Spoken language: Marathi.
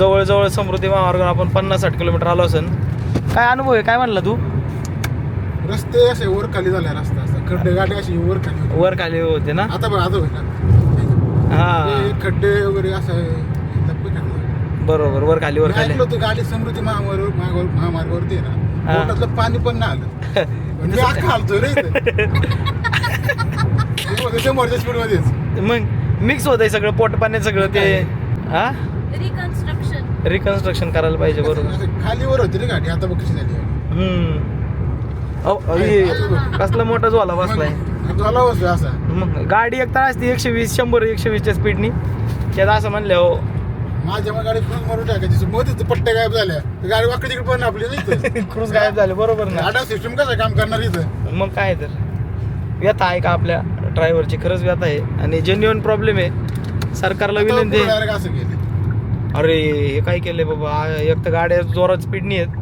जवळजवळ समृद्धी महामार्गावर आपण पन्नास साठ किलोमीटर आलो असेल. काय अनुभव आहे? काय म्हणला तू? रस्ते असे वर खाली झाले रस्ता असा. खड्डे गाडी अशी वर खाली होती. वर खाली होते ना? आता बघ आता होईल हा. खड्डे वगैरे असं धप्पे बरोबर वर खाली वर मी खाली. ऐकलं होतं गाडी समृद्धी महामार्ग महामार्ग- महामार्गावरती आहे ना. हा. पाणी पण नाही आलं. म्हणजे अख्खा हालतोय रे समोरच्या स्पीड मध्येच. मग मिक्स होत आहे सगळं पोट पाण्यात सगळं ते. हा? रिकन्स्ट्रक्शन करायला पाहिजे बरोबर. असं खाली वर होती रे गाडी आता बघ कशी झाली. हम्म. अहो, हे कसला मोठा झोला बसलाय. झाला असा. मग गाडी एक तर असते एकशे वीस शंभर एकशे वीसच्या स्पीडनी त्यात असं म्हणलं हो माझ्या मग गाडी क्रूज मारून टाकायची. मध्येच पट्ट्या गायब झाल्या तर गाडी वाकडी तिकडे पण आपली नाही क्रूज गायब झाले बरोबर ना. गाडा सिस्टम कसं काम करणार इथं? मग काय तर. व्यथा आहे का आपल्या ड्रायव्हरची खरंच व्यथा आहे. आणि जेन्युअन प्रॉब्लेम आहे. सरकारला विनंती आहे. डायरेक्ट असं केलं. अरे हे काय केलंय बाबा? एक तर गाड्या जोरात स्पीडनी आहेत